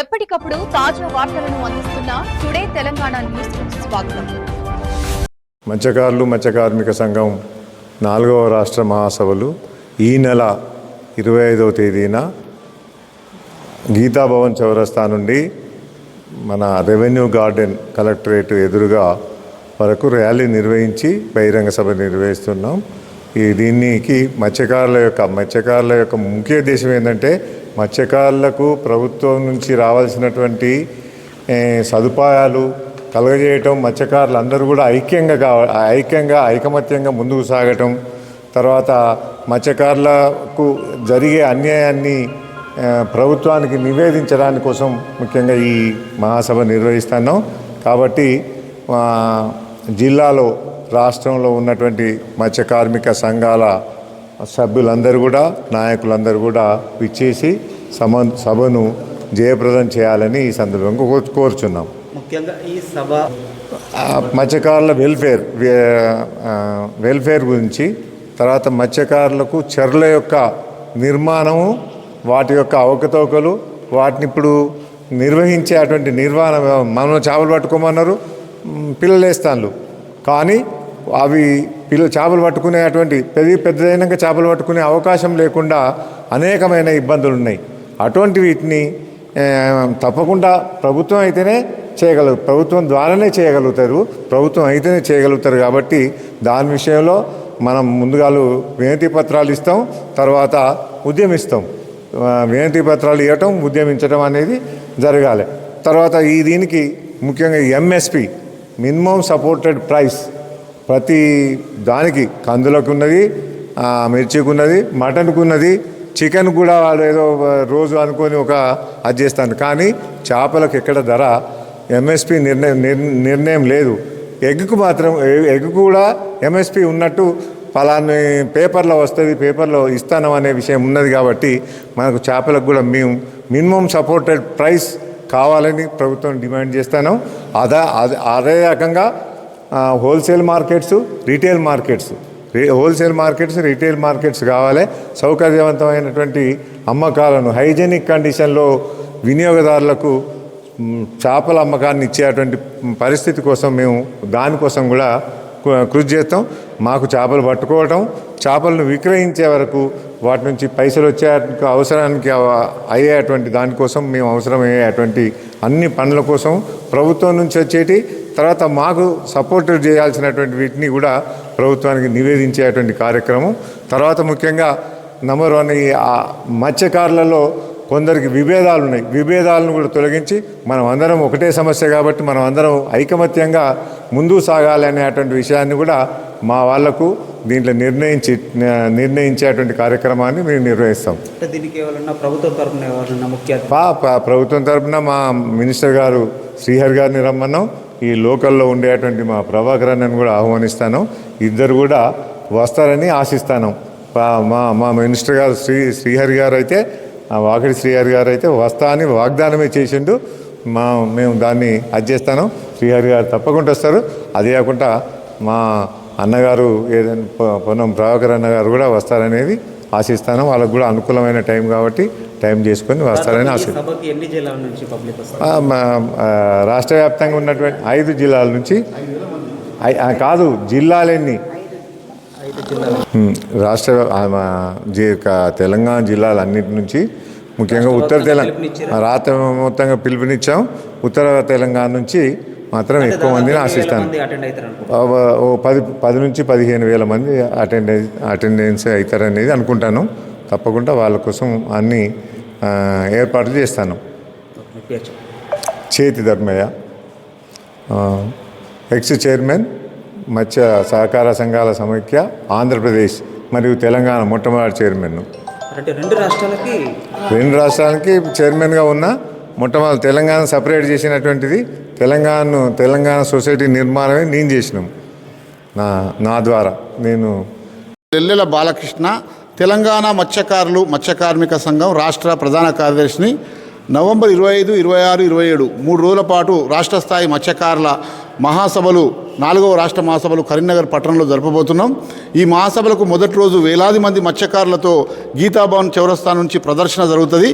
ఎప్పటికప్పుడు తాజా వార్తలను అందిస్తున్న టుడే తెలంగాణ న్యూస్ స్వాగతం. మత్స్యకారులు మత్స్య కార్మిక సంఘం నాలుగవ రాష్ట్ర మహాసభలు ఈ నెల ఇరవై ఐదవ తేదీన గీతాభవన్ చౌరస్తా నుండి మన రెవెన్యూ గార్డెన్ కలెక్టరేట్ ఎదురుగా వరకు ర్యాలీ నిర్వహించి బహిరంగ సభ నిర్వహిస్తున్నాం. ఈ దీనికి మత్స్యకారుల యొక్క మత్స్యకారుల యొక్క ముఖ్య ఉద్దేశం ఏంటంటే మత్స్యకారులకు ప్రభుత్వం నుంచి రావాల్సినటువంటి సదుపాయాలు కలుగజేయటం మత్స్యకారులు అందరూ కూడా ఐక్యంగా కావ ఐక్యంగా ఐకమత్యంగా ముందుకు సాగటం తర్వాత మత్స్యకారులకు జరిగే అన్యాయాన్ని ప్రభుత్వానికి నివేదించడానికి కోసం ముఖ్యంగా ఈ మహాసభ నిర్వహిస్తున్నాం. కాబట్టి జిల్లాలో రాష్ట్రంలో ఉన్నటువంటి మత్స్య కార్మిక సంఘాల సభ్యులందరూ కూడా నాయకులందరూ కూడా విచ్చేసి సమ సభను జయప్రదం చేయాలని ఈ సందర్భంగా కోరు- కోరుచున్నాం. ముఖ్యంగా ఈ సభ మత్స్యకారుల వెల్ఫేర్ వెల్ఫేర్ గురించి తర్వాత మత్స్యకారులకు చెర్ల యొక్క నిర్మాణము వాటి యొక్క అవకతవకలు వాటిని ఇప్పుడు నిర్వహించేటువంటి నిర్వహణ మనం చేపలు పట్టుకోమన్నారు మ్, పిల్లలు వేస్తాను కానీ అవి పిల్ల చేపలు పట్టుకునేటువంటి పెద్ద పెద్దదైనాక చేపలు పట్టుకునే అవకాశం లేకుండా అనేకమైన ఇబ్బందులు ఉన్నాయి అటువంటి వీటిని తప్పకుండా ప్రభుత్వం అయితేనే చేయగలరు ప్రభుత్వం ద్వారానే చేయగలుగుతారు. ప్రభుత్వం అయితేనే చేయగలుగుతారు కాబట్టి దాని విషయంలో మనం ముందుగాలు వినతి పత్రాలు ఇస్తాం తర్వాత ఉద్యమిస్తాం. వినతి పత్రాలు ఇవ్వటం ఉద్యమించడం అనేది జరగాలి. తర్వాత ఈ దీనికి ముఖ్యంగా ఎంఎస్పి మినిమం సపోర్టెడ్ ప్రైస్ ప్రతి దానికి కందులకు ఉన్నది మిర్చికి ఉన్నది మటన్కు ఉన్నది చికెన్ కూడా వాళ్ళు ఏదో రోజు అనుకొని ఒక అది చేస్తాను. కానీ చేపలకు ఎక్కడ ధర ఎంఎస్పి నిర్ణయం నిర్ణయం లేదు. ఎగ్కు మాత్రం ఎగ్ కూడా ఎంఎస్పి ఉన్నట్టు ఫలాన్ని పేపర్లో వస్తుంది పేపర్లో ఇస్తాను అనే విషయం ఉన్నది కాబట్టి మనకు చేపలకు కూడా మేము మినిమం సపోర్టెడ్ ప్రైస్ కావాలని ప్రభుత్వం డిమాండ్ చేస్తాను. అదా అదే అదే రకంగా wholesale markets retail markets. Wholesale markets retail markets కావాలి. సౌకర్యవంతమైనటువంటి అమ్మకాలను హైజెనిక్ కండిషన్లో వినియోగదారులకు చేపల అమ్మకాన్ని ఇచ్చేటువంటి పరిస్థితి కోసం మేము దానికోసం కూడా కృషి చేస్తాం. మాకు చేపలు పట్టుకోవటం చేపలను విక్రయించే వరకు వాటి నుంచి పైసలు వచ్చే అవసరానికి అయ్యేటువంటి దానికోసం మేము అవసరమయ్యేటువంటి అన్ని పనుల కోసం ప్రభుత్వం నుంచి వచ్చేటి తర్వాత మాకు సపోర్ట్ చేయాల్సినటువంటి వీటిని కూడా ప్రభుత్వానికి నివేదించేటువంటి కార్యక్రమం. తర్వాత ముఖ్యంగా నంబర్ వన్ ఈ ఆ మత్స్యకారులలో కొందరికి విభేదాలు ఉన్నాయి. విభేదాలను కూడా తొలగించి మనం అందరం ఒకటే సమస్య కాబట్టి మనం అందరం ఐకమత్యంగా ముందుకు సాగాలి అనేటువంటి విషయాన్ని కూడా మా వాళ్ళకు దీంట్లో నిర్ణయించి నిర్ణయించేటువంటి కార్యక్రమాన్ని మేము నిర్వహిస్తాం. ప్రభుత్వం పా- ప్రభుత్వం తరపున మా మినిస్టర్ గారు శ్రీహరి గారిని రమ్మన్నాం. ఈ లోకల్లో ఉండేటువంటి మా ప్రభాకర్ కూడా ఆహ్వానిస్తాను. ఇద్దరు కూడా వస్తారని ఆశిస్తాను. మా మా మినిస్టర్ గారు శ్రీ శ్రీహరి గారు అయితే వాకిడి శ్రీహరి గారు అయితే వస్తా అని వాగ్దానమే చేసిండు. మా మేము దాన్ని అది చేస్తాను. శ్రీహరి గారు తప్పకుండా వస్తారు. అదే కాకుండా మా అన్నగారు ఏదైనా పొన్నం ప్రభాకర్ అన్నగారు కూడా వస్తారనేది ఆశిస్తాను. వాళ్ళకు కూడా అనుకూలమైన టైం కాబట్టి టైం చేసుకొని వస్తారని ఆశ రాష్ట్ర వ్యాప్తంగా ఉన్నటువంటి ఐదు జిల్లాల నుంచి కాదు జిల్లాలెన్ని రాష్ట్ర తెలంగాణ జిల్లాలన్నిటి నుంచి ముఖ్యంగా ఉత్తర తెలంగాణ రాత్రి మొత్తంగా పిలుపునిచ్చాం. ఉత్తర తెలంగాణ నుంచి మాత్రం ఎక్కువ మందిని ఆశిస్తాను. ఓ పది పది నుంచి పదిహేను వేల మంది అటెండ్ అటెండెన్స్ అవుతారనేది అనుకుంటాను. తప్పకుండా వాళ్ళ కోసం అన్ని ఏర్పాట్లు చేస్తాను. చేతి ధర్మయ్య. ఆ, ఎక్స్ చైర్మన్ మత్స్య సహకార సంఘాల సమైక్య ఆంధ్రప్రదేశ్ మరియు తెలంగాణ మొట్టమొదటి చైర్మన్ అంటే రెండు రాష్ట్రాలకి? రెండు రాష్ట్రాలకి చైర్మన్గా ఉన్న మొట్టమొదటి తెలంగాణ సపరేట్ చేసినటువంటిది తెలంగాణను తెలంగాణ సొసైటీ నిర్మాణమే నేను చేసినాం. నా నా ద్వారా నేను ఎల్లెల బాలకృష్ణ తెలంగాణ మత్స్యకారులు మత్స్యకార్మిక సంఘం రాష్ట్ర ప్రధాన కార్యదర్శిని నవంబర్ ఇరవై ఐదు ఇరవై ఆరు ఇరవై ఏడు మూడు రోజుల పాటు రాష్ట్ర స్థాయి మత్స్యకారుల మహాసభలు నాలుగవ రాష్ట్ర మహాసభలు కరీంనగర్ పట్టణంలో జరపబోతున్నాం. ఈ మహాసభలకు మొదటి రోజు వేలాది మంది మత్స్యకారులతో గీతాభవన్ చౌరస్తా నుంచి ప్రదర్శన జరుగుతుంది.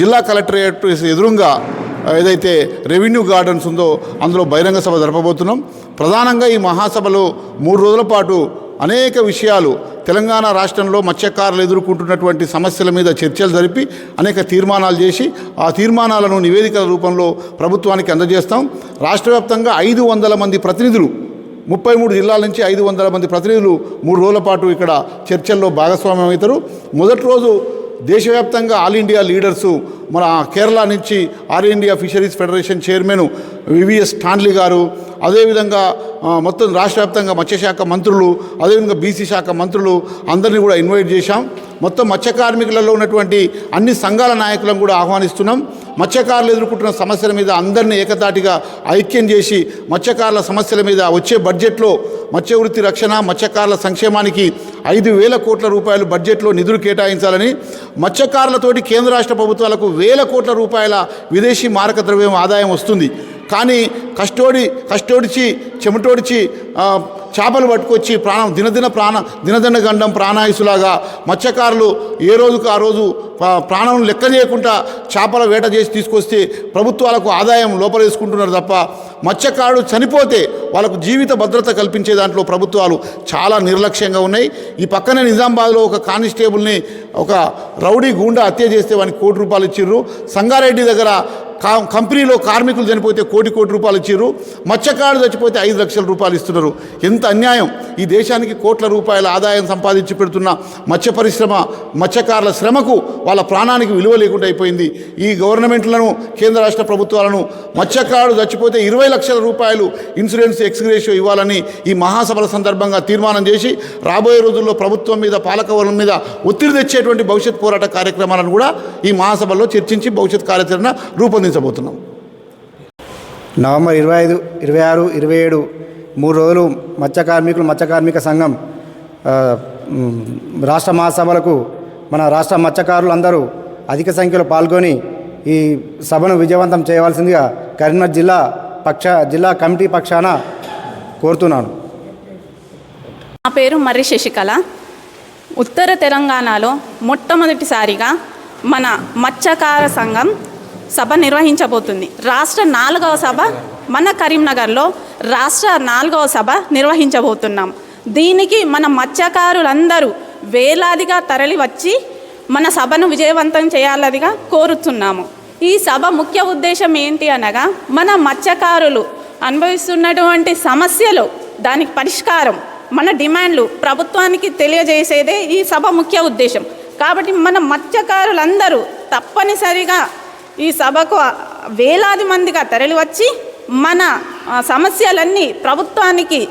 జిల్లా కలెక్టరేట్ ఎదురుగా ఏదైతే రెవెన్యూ గార్డెన్స్ ఉందో అందులో బహిరంగ సభ జరపబోతున్నాం. ప్రధానంగా ఈ మహాసభలో మూడు రోజుల పాటు అనేక విషయాలు తెలంగాణ రాష్ట్రంలో మత్స్యకారులు ఎదుర్కొంటున్నటువంటి సమస్యల మీద చర్చలు జరిపి అనేక తీర్మానాలు చేసి ఆ తీర్మానాలను నివేదికల రూపంలో ప్రభుత్వానికి అందజేస్తాం. రాష్ట్ర వ్యాప్తంగా ఐదు వందల మంది ప్రతినిధులు ముప్పై మూడు జిల్లాల నుంచి ఐదు వందల మంది ప్రతినిధులు మూడు రోజుల పాటు ఇక్కడ చర్చల్లో భాగస్వామ్యం అవుతారు మొదటి రోజు దేశవ్యాప్తంగా ఆల్ ఇండియా లీడర్సు మన కేరళ నుంచి all India fisheries federation chairman V V S Stanley garu అదేవిధంగా మొత్తం రాష్ట్ర వ్యాప్తంగా మత్స్యశాఖ మంత్రులు అదేవిధంగా బీసీ శాఖ మంత్రులు అందరినీ కూడా ఇన్వైట్ చేశాం. మొత్తం మత్స్య కార్మికులలో ఉన్నటువంటి అన్ని సంఘాల నాయకులను కూడా ఆహ్వానిస్తున్నాం. మత్స్యకారులు ఎదుర్కొంటున్న సమస్యల మీద అందరినీ ఏకతాటిగా ఐక్యం చేసి మత్స్యకారుల సమస్యల మీద వచ్చే బడ్జెట్లో మత్స్య వృత్తి రక్షణ మత్స్యకారుల సంక్షేమానికి ఐదు వేల కోట్ల రూపాయలు బడ్జెట్లో నిధులు కేటాయించాలని మత్స్యకారులతోటి కేంద్ర రాష్ట్ర ప్రభుత్వాలకు వేల కోట్ల రూపాయల విదేశీ మారక ద్రవ్యం ఆదాయం వస్తుంది. కానీ కష్టోడి కష్టోడిచి చెమటోడిచి చేపలు పట్టుకొచ్చి ప్రాణం దినదిన ప్రాణ దినదిన గండం ప్రాణాయుసులాగా మత్స్యకారులు ఏ రోజుకు ఆ రోజు ప్రాణం లెక్క చేయకుండా చేపల వేట చేసి తీసుకొస్తే ప్రభుత్వాలకు ఆదాయం లోపలేసుకుంటున్నారు తప్ప మత్స్యకారుడు చనిపోతే వాళ్ళకు జీవిత భద్రత కల్పించే దాంట్లో ప్రభుత్వాలు చాలా నిర్లక్ష్యంగా ఉన్నాయి. ఈ పక్కనే నిజామాబాద్లో ఒక కానిస్టేబుల్ని ఒక రౌడీ గూండా హత్య చేస్తే వానికి కోటి రూపాయలు ఇచ్చిర్రు. సంగారెడ్డి దగ్గర కంపెనీలో కార్మికులు చనిపోతే కోటి కోటి రూపాయలు ఇచ్చారు మత్స్యకారులు చచ్చిపోతే ఐదు లక్షల రూపాయలు ఇస్తున్నారు. ఎంత అన్యాయం. ఈ దేశానికి కోట్ల రూపాయల ఆదాయం సంపాదించి పెడుతున్న మత్స్య పరిశ్రమ మత్స్యకారుల శ్రమకు వాళ్ళ ప్రాణానికి విలువ లేకుండా అయిపోయింది. ఈ గవర్నమెంట్లను కేంద్ర రాష్ట్ర ప్రభుత్వాలను మత్స్యకారుడు చచ్చిపోతే ఇరవై లక్షల రూపాయలు ఇన్సూరెన్స్ ఎక్స్గ్రేషియో ఇవ్వాలని ఈ మహాసభల సందర్భంగా తీర్మానం చేసి రాబోయే రోజుల్లో ప్రభుత్వం మీద పాలకవర్గం మీద ఒత్తిడి తెచ్చేటువంటి భవిష్యత్ పోరాట కార్యక్రమాలను కూడా ఈ మహాసభలో చర్చించి భవిష్యత్ కార్యాచరణ రూపొందించబోతున్నాం నవంబర్ ఇరవై ఐదు ఇరవై ఆరు ఇరవై ఏడు మూడు రోజులు మత్స్య కార్మికులు మత్స్య కార్మిక సంఘం రాష్ట్ర మహాసభలకు మన రాష్ట్ర మత్స్యకారులు అందరూ అధిక సంఖ్యలో పాల్గొని ఈ సభను విజయవంతం చేయవలసిందిగా కరీంనగర్ జిల్లా పక్ష జిల్లా కమిటీ పక్షాన కోరుతున్నాను. నా పేరు మర్రి శశికళ. ఉత్తర తెలంగాణలో మొట్టమొదటిసారిగా మన మత్స్యకార సంఘం సభ నిర్వహించబోతుంది. రాష్ట్ర నాలుగవ సభ మన కరీంనగర్లో రాష్ట్ర నాలుగవ సభ నిర్వహించబోతున్నాం. దీనికి మన మత్స్యకారులందరూ వేలాదిగా తరలి వచ్చి మన సభను విజయవంతం చేయాలదిగా కోరుతున్నాము. ఈ సభ ముఖ్య ఉద్దేశం ఏంటి అనగా మన మత్స్యకారులు అనుభవిస్తున్నటువంటి సమస్యలు దానికి పరిష్కారం మన డిమాండ్లు ప్రభుత్వానికి తెలియజేసేదే ఈ సభ ముఖ్య ఉద్దేశం. కాబట్టి మన మత్స్యకారులందరూ తప్పనిసరిగా ఈ సభకు వేలాది మందిగా తరలివచ్చి మన సమస్యలన్నీ ప్రభుత్వానికి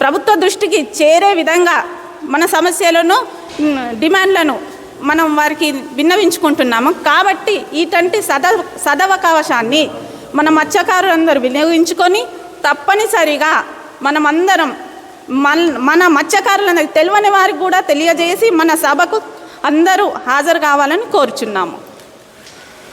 ప్రభుత్వ దృష్టికి చేరే విధంగా మన సమస్యలను డిమాండ్లను మనం వారికి విన్నవించుకుంటున్నాము. కాబట్టి ఇటువంటి సద సదవకాశాన్ని మన మత్స్యకారులందరూ వినియోగించుకొని తప్పనిసరిగా మనమందరం మన మన మత్స్యకారులందరికీ తెలియని వారికి కూడా తెలియజేసి మన సభకు అందరూ హాజరు కావాలని కోరుచున్నాము.